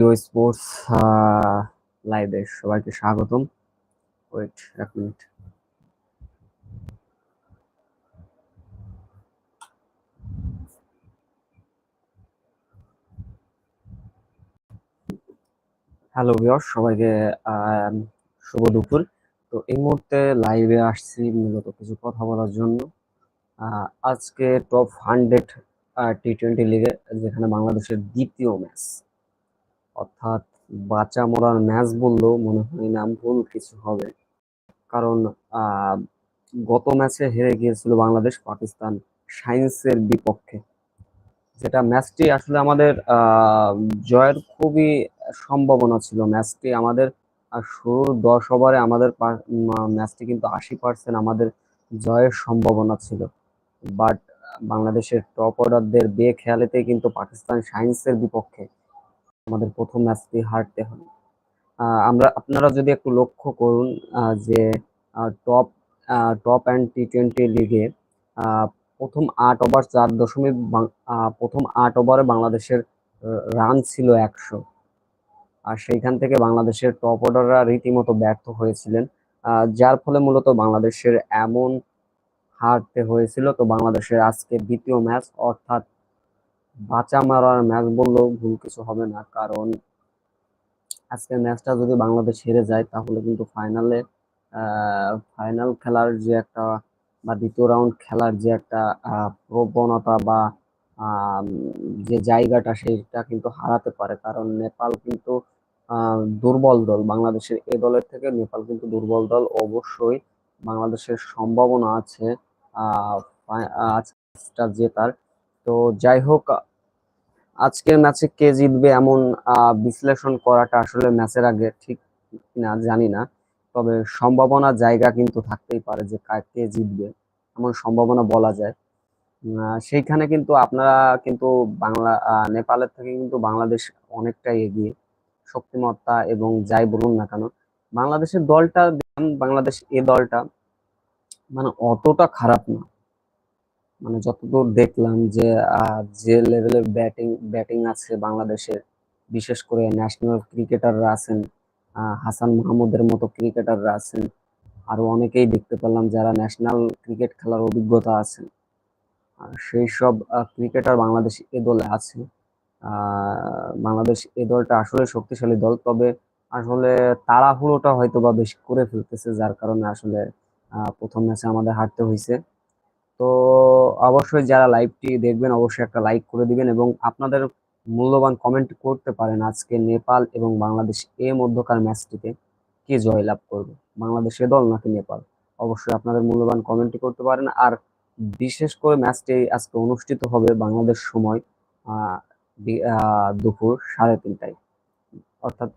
You sports লাইভে সবাইকে স্বাগতম। ওয়েট, এক মিনিট। হ্যালো ভিউয়ার্স সবাইকে শুভ দুপুর। তো এই মুহূর্তে লাইভে আসছি মূলত কিছু কথা বলার জন্য। আজকে টপ হান্ড্রেড টি টোয়েন্টি লিগে যেখানে বাংলাদেশের দ্বিতীয় ম্যাচ অর্থাৎ বাঁচা মরার ম্যাচ বললেও মনে হয় না ভুল কিছু হবে। কারণ গত ম্যাচে হেরে গিয়েছিল বাংলাদেশ পাকিস্তান সায়েন্সের বিপক্ষে। যেটা ম্যাচটি আসলে আমাদের জয়ের খুবই সম্ভাবনা ছিল। ম্যাচটি আমাদের শুরুর দশ ওভারে আমাদের ম্যাচটি কিন্তু আশি পার্সেন্ট আমাদের জয়ের সম্ভাবনা ছিল। বাট, বাংলাদেশের টপ অর্ডারদের বেখেয়ালিতেই কিন্তু পাকিস্তান সায়েন্সের বিপক্ষে আমাদের প্রথম ম্যাচটি হারতে হলো আমরা, আপনারা যদি একটু লক্ষ্য করুন যে top top end T twenty লিগে প্রথম আট ওভার চার দশমিক প্রথম আট ওভারে বাংলাদেশের রান ছিল একশো। আর সেইখান থেকে বাংলাদেশের টপ অর্ডাররা রীতিমতো ব্যর্থ হয়েছিলেন। যার ফলে মূলত বাংলাদেশের এমন হারতে হয়েছিল। তো বাংলাদেশের আজকে দ্বিতীয় ম্যাচ, অর্থাৎ বাঁচা মারার ম্যাচ বললেও ভুল কিছু হবে না। কারণ আজকের ম্যাচটা যদি বাংলাদেশ হেরে যায় তাহলে কিন্তু ফাইনালে ফাইনাল খেলার যে একটা বা দ্বিতীয় রাউন্ড খেলার যে একটা প্রবণতা বা যে জায়গাটা সেইটা কিন্তু হারাতে পারে। কারণ নেপাল কিন্তু দুর্বল দল। বাংলাদেশের এ দলের থেকে নেপাল কিন্তু দুর্বল দল অবশ্যই। বাংলাদেশের সম্ভাবনা আছে আহ, আজকের জেতার। তো যাই হোক আজকের ম্যাচে কে জিতবে এমন বিশ্লেষণ করাটা আসলে ম্যাচের আগে ঠিক না জানি না। তবে সম্ভাবনা জায়গা কিন্তু থাকতেই পারে যে কে জিতবে, এমন সম্ভাবনা বলা যায়। সেইখানে কিন্তু আপনারা কিন্তু বাংলা নেপালের থেকে কিন্তু বাংলাদেশ অনেকটাই এগিয়ে। শক্তিমত্তা এবং যাই বলুন না কেন, বাংলাদেশের দলটা, বাংলাদেশ এ দলটা মানে অতটা খারাপ না। মানে যতদূর দেখলাম যে যে লেভেলের ব্যাটিং ব্যাটিং আছে বাংলাদেশের, বিশেষ করে ন্যাশনাল ক্রিকেটাররা আছেন হাসান মাহমুদের মতো ক্রিকেটাররা আছেন, আরও অনেকেই দেখতে পেলাম যারা ন্যাশনাল ক্রিকেট খেলার অভিজ্ঞতা আছেন। সেই সব ক্রিকেটার বাংলাদেশ এ দলে আছে। বাংলাদেশ এ দলটা আসলে শক্তিশালী দল, তবে আসলে তাড়াহুড়োটা হয়তো বা বেশি করে ফেলতেছে, যার কারণে আসলে প্রথম ম্যাচে আমাদের হারতে হয়েছে তো অবশ্যই যারা লাইভটি দেখবেন, অবশ্যই একটা লাইক করে দিবেন এবং আপনাদের মূল্যবান কমেন্ট করতে পারেন আজকে নেপাল এবং বাংলাদেশ এর মধ্যকার ম্যাচটিতে কে জয়লাভ করবে? বাংলাদেশের দল নাকি নেপাল? অবশ্যই আপনাদের মূল্যবান কমেন্টটি করতে পারেন। আর বিশেষ করে ম্যাচটি আজকে অনুষ্ঠিত হবে বাংলাদেশ সময় দুপুর সাড়ে তিনটায়। অর্থাৎ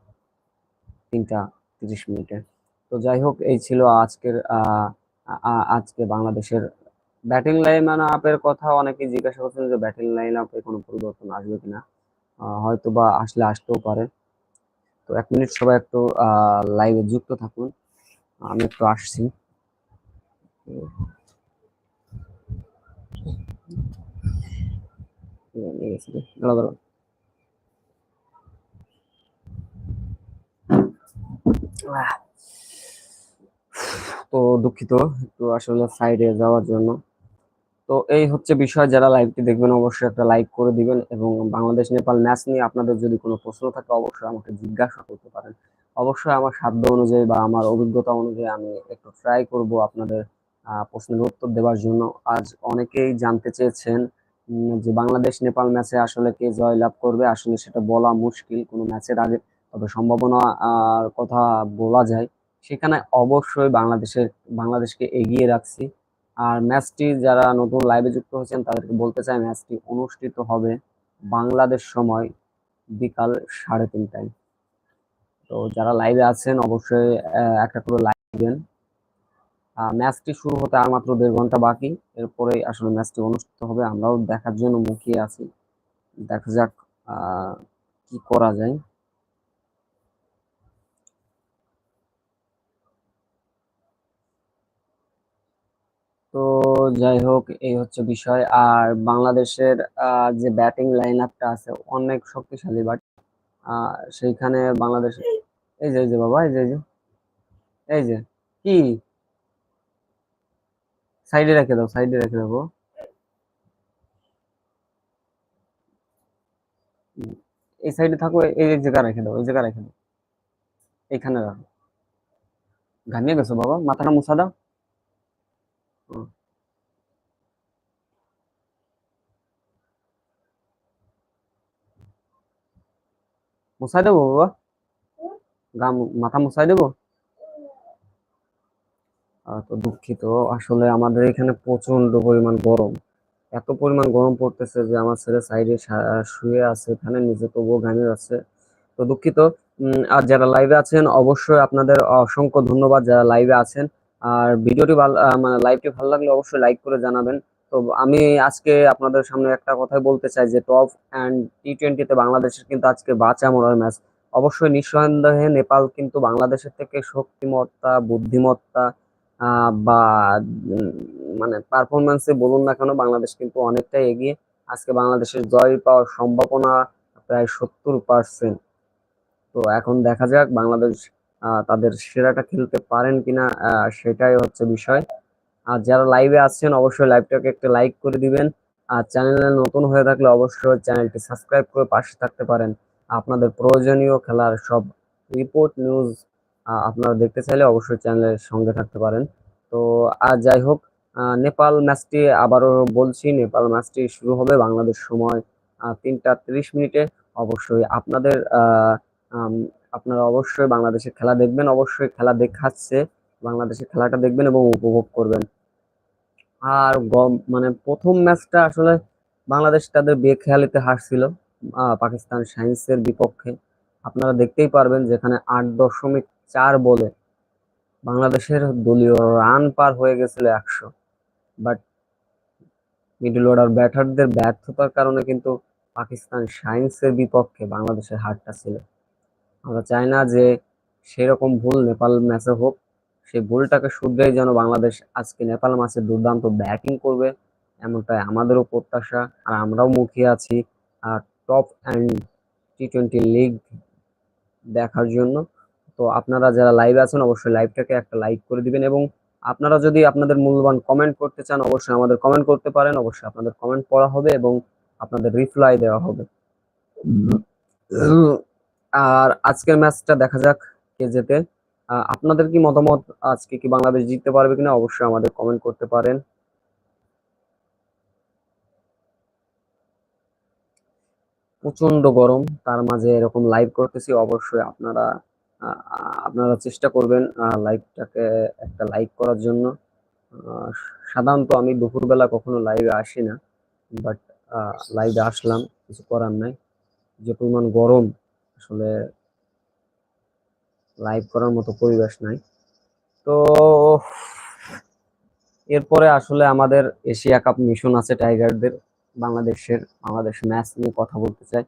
তিনটা তিরিশ মিনিটে। তো যাই হোক, এই ছিল আজকের আজকে বাংলাদেশের ব্যাটিং লাইন আপের কথা অনেকেই জিজ্ঞাসা করছেন যে ব্যাটিং লাইন আপে কোনো পরিবর্তন আসবে কিনা? হয়তো বা আসলে আসতেও পারে। তো এক মিনিট সবাই একটু লাইভে যুক্ত থাকুন। আমি একটু আসছি। তো দুঃখিত একটু আসলে সাইডে যাওয়ার জন্য। তো এই হচ্ছে বিষয়, যারা লাইভটি দেখবেন অবশ্যই একটা লাইক করে দিবেন এবং বাংলাদেশ, নেপাল ম্যাচ নিয়ে আপনাদের যদি কোনো প্রশ্ন থাকে অবশ্যই আমাকে জিজ্ঞাসা করতে পারেন। অবশ্যই আমার সাধ্য অনুযায়ী বা আমার অভিজ্ঞতা অনুযায়ী আমি একটু ট্রাই করব আপনাদের প্রশ্নের উত্তর দেওয়ার জন্য। আজ অনেকেই জানতে চেয়েছেন যে বাংলাদেশ, নেপাল ম্যাচে আসলে কে জয়লাভ করবে? আসলে সেটা বলা মুশকিল, কোনো ম্যাচের আগে। তবে সম্ভাবনা কথা বলা যায়। সেখানে অবশ্যই বাংলাদেশের, বাংলাদেশকে এগিয়ে রাখছি। আর ম্যাচটি যারা নতুন লাইভে যুক্ত হয়েছেন, তাদেরকে বলতে চাই ম্যাচটি অনুষ্ঠিত হবে বাংলাদেশ সময় বিকাল সাড়ে তিনটায়। তো যারা লাইভে আছেন, অবশ্যই একটা করে লাইক দিবেন। ম্যাচটি শুরু হতে আর মাত্র দেড় ঘণ্টা বাকি। এরপরে আসলে ম্যাচটি অনুষ্ঠিত হবে। আমরাও দেখার জন্য মুখিয়ে আছি। দেখা যাক কি করা যায়। তো যাই হোক, এই হচ্ছে বিষয়। আর বাংলাদেশের যে ব্যাটিং লাইন আপটা আছে, অনেক শক্তিশালী বাট সেইখানে বাংলাদেশ এই যে এই যে বাবা, এই যে এই যে যে, কি? সাইডে রেখে দাও সাইডে রেখে দেবো এই সাইডে থাকো, এই এক জায়গা রেখে দাও, এই জায়গা রেখে দাও। এইখানে রাখো। ঘামিয়ে গেছো বাবা, মাথাটা মুছা দাও। মুছাই দেবো, বাবা? গা মাথা মুছাই দেবো? তো দুঃখিত। আসলে আমাদের এখানে প্রচণ্ড পরিমাণ গরম। এত পরিমাণ গরম পড়তেছে যে আমার ছেলে সাইডে শুয়ে আছে, এখানে নিজে তবুও ঘামিয়ে যাচ্ছে তো দুঃখিত। আর যারা লাইভে আছেন, অবশ্যই আপনাদের অসংখ্য ধন্যবাদ। যারা লাইভে আছেন আর ভিডিওটি ভালো মানে লাইভটি ভালো লাগলে অবশ্যই লাইক করে জানাবেন। তো আমি আজকে আপনাদের সামনে একটা কথাই বলতে চাই যে টপ অ্যান্ড টি টোয়েন্টিতে বাংলাদেশের কিন্তু আজকে বাঁচা মরার ম্যাচ অবশ্যই নিঃসন্দেহে নেপাল কিন্তু বাংলাদেশের থেকে শক্তিমত্তা, বুদ্ধিমত্তা বা মানে পারফরমেন্সে বলুন না কেন, বাংলাদেশ কিন্তু অনেকটাই এগিয়ে। আজকে বাংলাদেশের জয় পাওয়ার সম্ভাবনা প্রায় সত্তর পার্সেন্ট তো এখন দেখা যাক, বাংলাদেশ তাদের সেরাটা খেলতে পারেন কিনা সেটাই হচ্ছে বিষয়। আর যারা লাইভে আসছেন অবশ্যই লাইভটাকে একটা লাইক করে দিবেন। আর চ্যানেলে নতুন হয়ে থাকলে অবশ্যই চ্যানেলটি সাবস্ক্রাইব করে পাশে থাকতে পারেন। আপনাদের প্রয়োজনীয় খেলার সব রিপোর্ট নিউজ আপনারা দেখতে চাইলে অবশ্যই চ্যানেলের সঙ্গে থাকতে পারেন। তো, আর যাই হোক নেপাল ম্যাচটি আবারও বলছি, নেপাল ম্যাচটি শুরু হবে বাংলাদেশ সময় তিনটা তিরিশ মিনিটে। অবশ্যই আপনাদের আপনারা অবশ্যই বাংলাদেশের খেলা দেখবেন, অবশ্যই খেলা দেখাচ্ছে, বাংলাদেশের খেলাটা দেখবেন এবং উপভোগ করবেন। আর মানে প্রথম ম্যাচটা আসলে বাংলাদেশ তাদের বেখেয়ালিতে হারছিল পাকিস্তান সায়েন্সের বিপক্ষে। আপনারা দেখতেই পারবেন যেখানে আট দশমিক চার বলে বাংলাদেশের দলীয় রান পার হয়ে গেছিল একশো। বাট মিডল অর্ডার ব্যাটারদের ব্যর্থতার কারণে কিন্তু পাকিস্তান সায়েন্সের বিপক্ষে বাংলাদেশের হারটা ছিল। আমরা চাই না যে সেরকম ভুল নেপাল ম্যাচে হোক, সেই ভুলটাকে শুধরেই যেন বাংলাদেশ আজকে নেপাল ম্যাচে দুর্দান্ত ব্যাটিং করবে, এমনটাই আমাদেরও প্রত্যাশা। আর আমরাও মুখিয়ে আছি, আর top end T twenty league দেখার জন্য। তো আপনারা যারা লাইভ আছেন, অবশ্যই লাইভটাকে একটা লাইক করে দিবেন এবং আপনারা যদি আপনাদের মূল্যবান কমেন্ট করতে চান, অবশ্যই আমাদের কমেন্ট করতে পারেন, অবশ্যই আপনাদের কমেন্ট পড়া হবে এবং আপনাদের রিপ্লাই দেওয়া হবে। আর আজকের ম্যাচটা দেখা যাক কে জেতে। আপনাদের কি মতামত? আজকে কি বাংলাদেশ জিততে পারবে কিনা? অবশ্যই আমাদের কমেন্ট করতে পারেন। প্রচণ্ড গরম, তার মাঝে এরকম লাইভ করতেছি, অবশ্যই আপনারা আপনারা চেষ্টা করবেন লাইভটাকে একটা লাইক করার জন্য। সাধারণত আমি দুপুরবেলা কখনো লাইভে আসি না বাট লাইভে আসলাম, কিছু করার নাই। যে পরিমাণ গরম আসলে লাইভ করার মতো পরিবেশ নাই। তো এরপরে আসলে আমাদের এশিয়া কাপ মিশন আছে টাইগারদের। বাংলাদেশের, বাংলাদেশ ম্যাচ নিয়ে কথা বলতে চাই।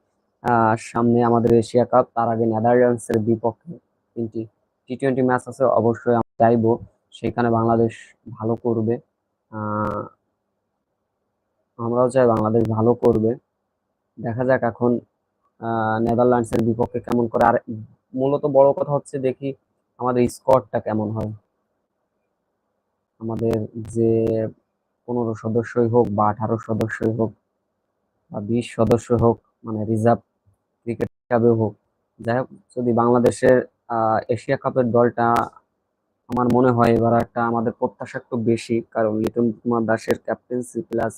সামনে আমাদের এশিয়া কাপ, তার আগে নেদারল্যান্ডসের বিপক্ষে তিনটি টি টোয়েন্টি ম্যাচ আছে, অবশ্যই আমি চাইব। সেখানে বাংলাদেশ ভালো করবে। আমরাও চাই বাংলাদেশ ভালো করবে। দেখা যাক এখন নেদারল্যান্ডসের বিপক্ষে কেমন করে? আর মূলত বড় কথা হচ্ছে দেখি আমাদের স্কোয়াডটা কেমন হয়। আমাদের যে পনেরো সদস্যই হোক বা আঠারো সদস্যই হোক বা বিশ সদস্য হোক মানে রিজার্ভ ক্রিকেট হিসাবে হোক, যাই হোক, যদি বাংলাদেশের এশিয়া কাপের দলটা আমার মনে হয় এবার একটা আমাদের প্রত্যাশা একটু বেশি, কারণ লিটন কুমার দাসের ক্যাপ্টেন্সি প্লাস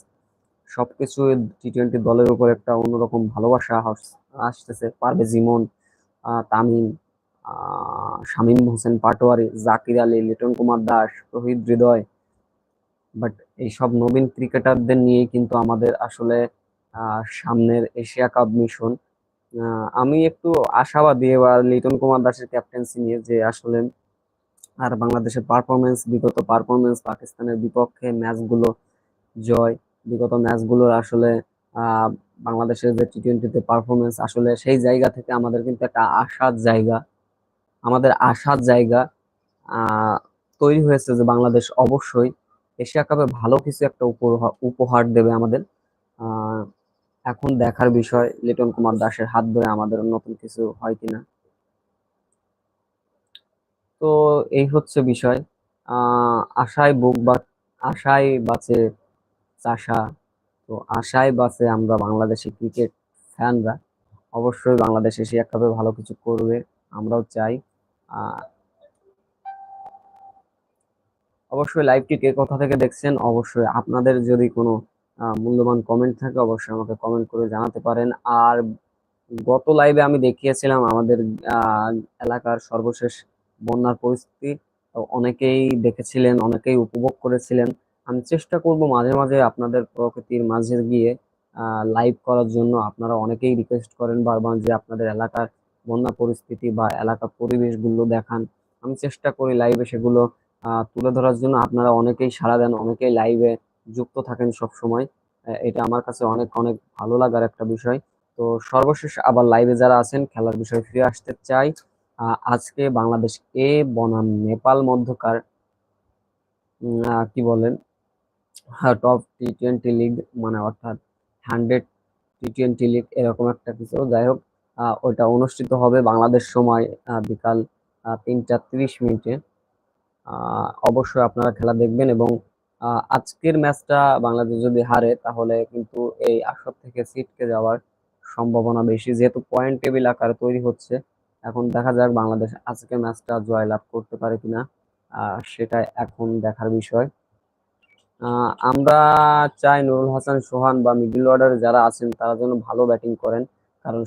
সবকিছু টি টোয়েন্টি দলের উপর একটা অন্যরকম ভালোবাসা আসতেছে পারভেজ ইমন তামিম শামীম হোসেন পাটোয়ারি, জাকির আলী, লিটন কুমার দাস, রোহিত হৃদয়। বাট এইসব নবীন ক্রিকেটারদের নিয়ে কিন্তু আমাদের আসলে সামনের এশিয়া কাপ মিশন। আমি একটু আশাবাদী এবার লিটন কুমার দাসের ক্যাপ্টেন্সি নিয়ে যে আসলে আর বাংলাদেশের পারফরমেন্স বিগত পারফরমেন্স পাকিস্তানের বিপক্ষে ম্যাচগুলো জয়, বিগত ম্যাচগুলোর আসলে বাংলাদেশের যে টি টোয়েন্টিতে পারফরমেন্স আসলে সেই জায়গা থেকে আমাদের কিন্তু একটা আশার জায়গা। আমাদের আশার জায়গা তৈরি হয়েছে যে বাংলাদেশ অবশ্যই এশিয়া কাপে ভালো কিছু একটা উপহার দেবে আমাদের। এখন দেখার বিষয়, লিটন কুমার দাসের হাত ধরে আমাদের নতুন কিছু হয় কিনা। তো এই হচ্ছে বিষয়। আশায় বুক বা, আশায় বাঁচে চাষা। তো আশায় বাসে আমরা বাংলাদেশি ক্রিকেট ফ্যানরা অবশ্যই বাংলাদেশ এশিয়া কাপে ভালো কিছু করবে, আমরাও চাই। অবশ্যই লাইভটি কে কোথা থেকে দেখছেন অবশ্যই আপনাদের যদি কোনো মূল্যবান কমেন্ট থাকে অবশ্যই আমাকে কমেন্ট করে জানাতে পারেন। আর গত লাইভে আমি দেখিয়েছিলাম আমাদের এলাকার সর্বশেষ বন্যার পরিস্থিতি অনেকেই দেখেছিলেন, অনেকেই উপভোগ করেছিলেন। আমি চেষ্টা করব মাঝে মাঝে আপনাদের প্রকৃতির মাঝে গিয়ে লাইভ করার জন্য। আপনারা অনেকেই রিকোয়েস্ট করেন বারবার যে আপনাদের এলাকার বন্যা পরিস্থিতি বা এলাকার পরিবেশগুলো দেখান। আমি চেষ্টা করি লাইভে সেগুলো তুলে ধরার জন্য। আপনারা অনেকেই সাড়া দেন, অনেকেই লাইভে যুক্ত থাকেন সব সময় এটা আমার কাছে অনেক অনেক ভালো লাগার একটা বিষয়। তো সর্বশেষ আবার লাইভে যারা আছেন, খেলার বিষয়ে ফিরে আসতে চাই। আজকে বাংলাদেশ এ বনাম নেপাল মধ্যকার কি বলেন? টপ টি টোয়েন্টি লিগ মানে অর্থাৎ হান্ড্রেড টি টোয়েন্টি লিগ এরকম একটা কিছু। যাই হোক ওইটা অনুষ্ঠিত হবে বাংলাদেশ সময় বিকাল তিনটা তিরিশ মিনিটে। অবশ্যই আপনারা খেলা দেখবেন এবং আজকের ম্যাচটা বাংলাদেশ যদি হারে, তাহলে কিন্তু এই আসর থেকে সিটকে যাওয়ার সম্ভাবনা বেশি। যেহেতু পয়েন্ট টেবিল আকারে তৈরি হচ্ছে, এখন দেখা যাক বাংলাদেশ আজকে ম্যাচটা জয়লাভ করতে পারে কিনা। সেটা এখন দেখার বিষয়। আমরা চাই নুরুল হাসান, সোহান বা মিডল অর্ডারে যারা আছেন, তারা যেন ভালো ব্যাটিং করেন। কারণ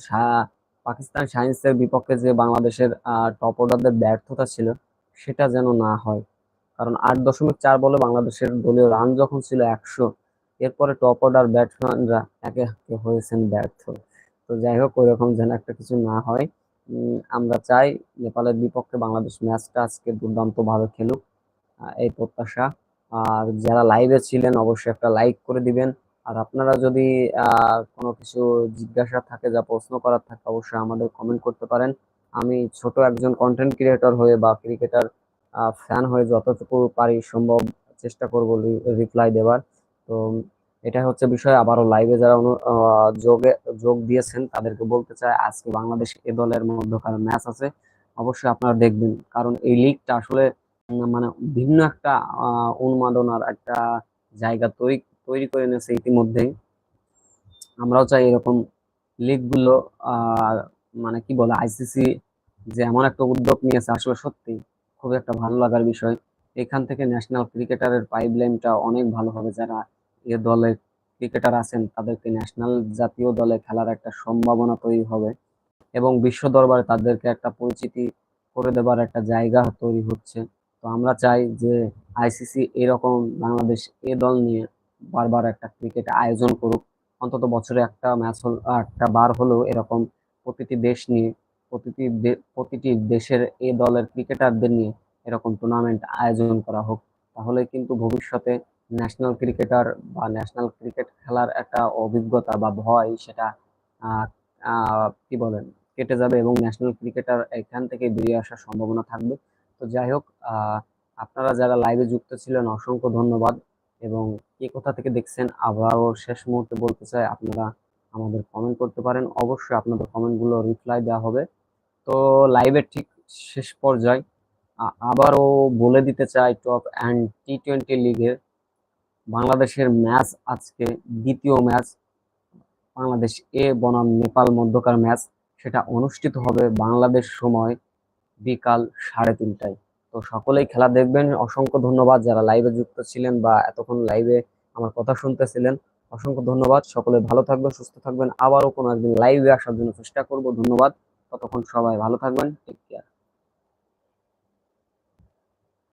পাকিস্তান সায়েন্সের বিপক্ষে যে বাংলাদেশের টপ অর্ডারদের ব্যর্থতা ছিল, সেটা যেন না হয়। কারণ আট দশমিক চার বলে বাংলাদেশের দলীয় রান যখন ছিল একশো, এরপরে টপ অর্ডার ব্যাটসম্যানরা একে একে হয়েছেন ব্যর্থ। তো যাই হোক ওই রকম যেন একটা কিছু না হয়। আমরা চাই নেপালের বিপক্ষে বাংলাদেশ ম্যাচটা আজকে দুর্দান্তভাবে খেলুক। এই প্রত্যাশা। আর যারা লাইভে ছিলেন, অবশ্যই একটা লাইক করে দিবেন। আর আপনারা যদি কোনো কিছু জিজ্ঞাসা থাকে, যা প্রশ্ন করার থাকে, অবশ্যই আমাদের কমেন্ট করতে পারেন। আমি ছোট একজন কন্টেন্ট ক্রিয়েটর হয়ে বা ক্রিকেটার ফ্যান হয়ে যতটুকু পারি সম্ভব চেষ্টা করব রিপ্লাই দেবার। তো এটা হচ্ছে বিষয়। আবারও লাইভে যারা যোগে, যোগ দিয়েছেন, তাদেরকে বলতে চাই, আজকে বাংলাদেশ এ দলের মধ্যকার ম্যাচ আছে। অবশ্যই আপনারা দেখবেন। কারণ এই লিগটা আসলে মানে ভিন্ন একটা উন্মাদনার একটা জায়গা তৈরি তৈরি করে নিয়েছে ইতিমধ্যেই। আমরাও চাই এরকম লিগগুলো মানে কি বলে আইসিসি যে এমন একটা উদ্যোগ নিয়েছে আসলে সত্যি খুব একটা ভালো লাগার বিষয়। এখান থেকে ন্যাশনাল ক্রিকেটারের পাইপলাইনটা অনেক ভালো হবে যারা এ দলে ক্রিকেটার আছেন, তাদেরকে ন্যাশনাল জাতীয় দলে খেলার একটা সম্ভাবনা তৈরি হবে এবং বিশ্ব দরবারে তাদেরকে একটা পরিচিতি করে দেবার একটা জায়গা তৈরি হচ্ছে। তো আমরা চাই যে আইসিসি এরকম বাংলাদেশ এ দল নিয়ে বারবার একটা ক্রিকেট আয়োজন করুক। অন্তত বছরে একটা ম্যাচ হল, একটা বার হলেও এরকম প্রতিটি দেশ নিয়ে, প্রতিটি প্রতিটি দেশের এ দলের ক্রিকেটারদের নিয়ে এরকম টুর্নামেন্ট আয়োজন করা হোক। তাহলে কিন্তু ভবিষ্যতে ন্যাশনাল ক্রিকেটার বা ন্যাশনাল ক্রিকেট খেলার একটা অভিজ্ঞতা বা ভয় সেটা কি বলেন, কেটে যাবে এবং ন্যাশনাল ক্রিকেটার এখান থেকে বেরিয়ে আসার সম্ভাবনা থাকবে। তো যাই হোক আপনারা যারা লাইভে যুক্ত ছিলেন, অসংখ্য ধন্যবাদ। এবং কে কোথা থেকে দেখছেন, আবারও শেষ মুহূর্তে বলতে চাই, আপনারা আমাদের কমেন্ট করতে পারেন। অবশ্যই আপনাদের কমেন্টগুলো রিপ্লাই দেওয়া হবে। তো লাইভের ঠিক শেষ পর্যায়ে আবারও বলে দিতে চাই টপ অ্যান্ড টি টোয়েন্টি লিগের বাংলাদেশের ম্যাচ আজকে, দ্বিতীয় ম্যাচ বাংলাদেশ এ বনাম, নেপাল মধ্যকার ম্যাচ সেটা অনুষ্ঠিত হবে বাংলাদেশ সময় বিকাল সাড়ে তিনটায়। তো সকলেই খেলা দেখবেন। অসংখ্য ধন্যবাদ যারা লাইভে যুক্ত ছিলেন বা এতক্ষণ লাইভে আমার কথা শুনতেছিলেন। অসংখ্য ধন্যবাদ। সকলে ভালো থাকবেন, সুস্থ থাকবেন। আবারও কোনো একদিন লাইভে আসার জন্য চেষ্টা করব। ধন্যবাদ। ততক্ষণ সবাই ভালো থাকবেন। Take care